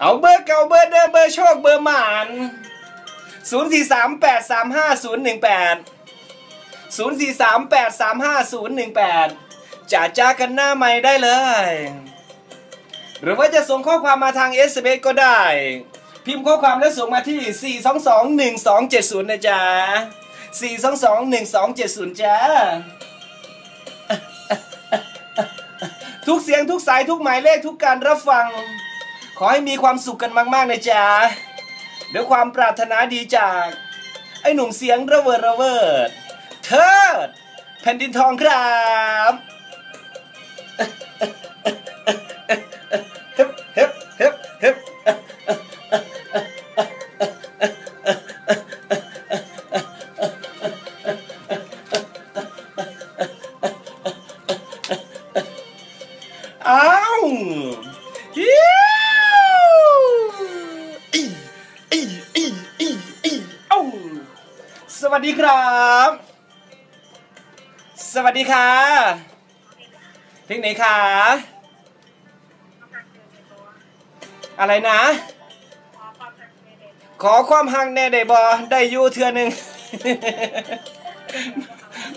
เอาเบอร์เก่าเบอร์เดิมเบอร์โชคเบอร์หมาน0 4 3 8 3 5 0 1 8 0 4 3 8 3 5 0 1 8จ่าจ้ากันหน้าใหม่ได้เลย หรือว่าจะส่งข้อความมาทาง s อ s ก็ได้ พิมพ์ข้อความแล้วส่งมาที่ 4221270 นะจ๊ะ 4221270 จ้า ทุกเสียงทุกสายทุกหมายเลขทุกการรับฟัง ขอให้มีความสุขกันมากๆนะจ๊ะด้วยความปรารถนาดีจาก ไอ้หนุ่มเสียงระเวิดระเวิดเทิดแผ่นดินทองครับเฮ็บ ครับ สวัสดีค่ะเพลงไหนคะอะไรนะ ขอความหักแน่ได้บอได้อยู่เทือหนึ่ง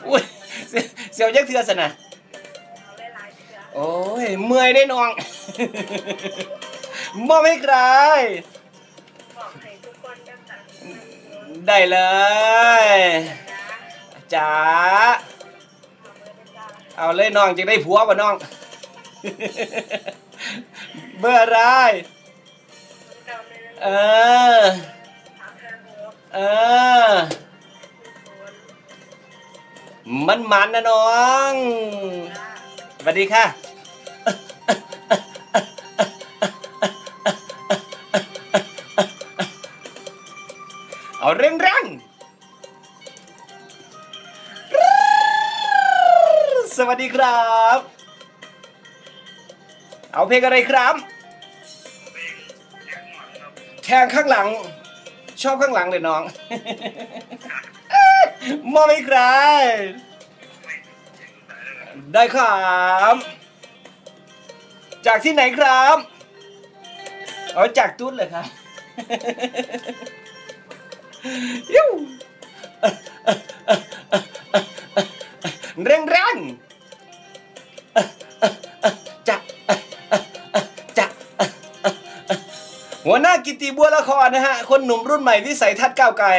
อุ้ยเสียเสียวยักเทือสนะโอ้ย เมื่อยได้น้องมอบให้ใคร ได้เลยจ๋าเอาเลยน้องจะได้ผัวป่ะน้อง เบอร์อะไรเออ เออ มันมันนะน้องสวัสดีค่ะ เอาเร่งเร่งสวัสดีครับ เอาเพลงอะไรครับแทงข้างหลัง ชอบข้างหลังเลยน้องมอบให้ใครได้ครับ จากที่ไหนครับ เอาจากตุ้นเลยครับ ยูเร่งเร่งจะจะหัวหน้ากิติบัวละครนะฮะ คนหนุ่มรุ่นใหม่วิสัยทัศน์ก้าวไกล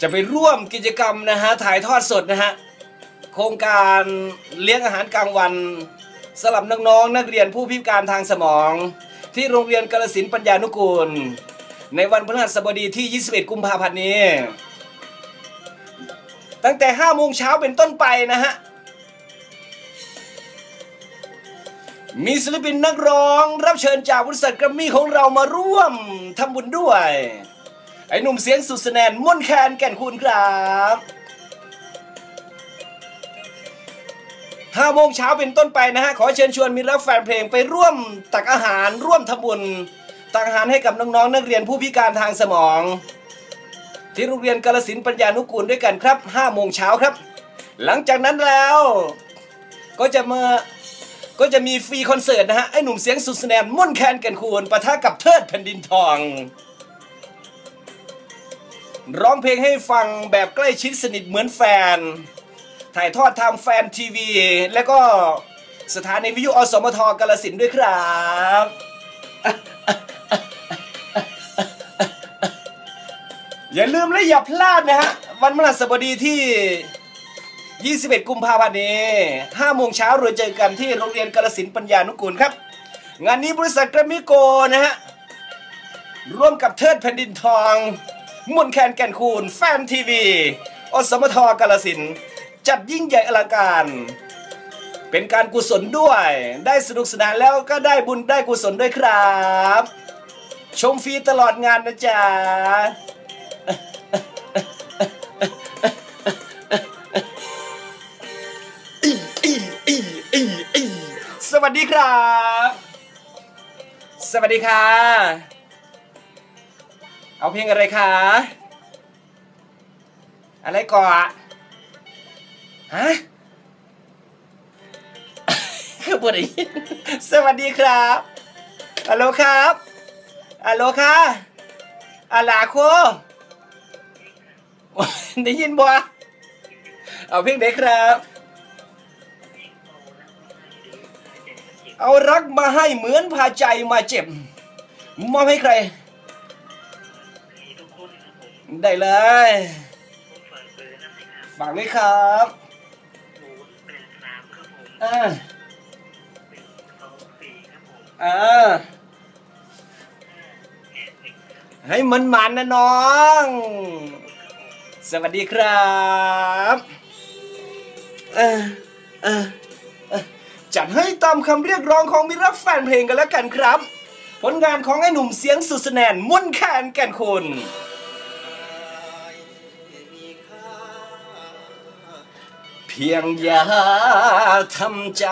จะไปร่วมกิจกรรมนะฮะ ถ่ายทอดสดนะฮะ โครงการเลี้ยงอาหารกลางวันสำหรับน้องๆนักเรียนผู้พิการทางสมอง ที่โรงเรียนกาลสินปัญญานุกูล ในวันพฤหัสบดีที่ 21 กุมภาพันธ์นี้ ตั้งแต่5โมงเช้าเป็นต้นไปนะฮะ มีศิลปินนักร้องรับเชิญจากบริษัทกรมมี่ของเรามาร่วมทำบุญด้วย ไอ้หนุ่มเสียงสุดแสนนม่นแคนแก่นคุณครับ ห้าโมงเช้าเป็นต้นไปนะฮะ ขอเชิญชวนมิตรและแฟนเพลงไปร่วมตักอาหารร่วมทำบุญตักอาหารให้กับน้องๆ นักเรียนผู้พิการทางสมอง ที่โรงเรียนกาลสินปัญญานุกูลด้วยกันครับ5โมงเช้าครับ หลังจากนั้นแล้ว ก็จะมาก็จะมีฟรีคอนเสิร์ตนะฮะ ไอ้หนุ่มเสียงสุดแสนนม่วนแคนกันคูนปะทะกับเทิดแผ่นดินทอง ร้องเพลงให้ฟังแบบใกล้ชิดสนิทเหมือนแฟน ถ่ายทอดทางแฟนทีวี และก็สถานีวิทยุอสมทกาลสินด้วยครับอย่าลืมและอย่าพลาดนะฮะ วันมหัสบดีที่ 21 กุมภาพันธ์นี้5โมงเช้าเราเจอกันที่โรงเรียนกาลสินปัญญานุกูลครับ งานนี้บริษัทกรมมิโกนะฮะ ร่วมกับเทิดแผ่นดินทองมวนแคนแก่นคูน แฟนทีวี อสมทกาลสิน จัดยิ่งใหญ่อลังการ เป็นการกุศลด้วย ได้สนุกสนานแล้วก็ได้บุญได้กุศลด้วยครับ ชมฟรีตลอดงานนะจ๊ะสวัสดีครับ สวัสดีค่ะ เอาเพลงอะไรคะ อะไรก่อน ฮะคือบ่ได้ยินสวัสดีครับฮัลโหลครับฮัลโหลค่ะอาลาโคได้ยินบ่เอาเพลงไหนครับ เอารักมาให้เหมือนพาใจมาเจ็บ มอบให้ใคร ได้เลยฝากด้วยครับ ครับผมอ่าสองสี่ครับผมอ่าให้มันมันนะน้อง สวัสดีครับเออเออจัดให้ตามคำเรียกร้องของมิตรรักแฟนเพลงกันแล้วกันครับ ผลงานของไอ้หนุ่มเสียงสุดแสนมุ่นแคนแก่นคุณ พียงอย่าทำใจ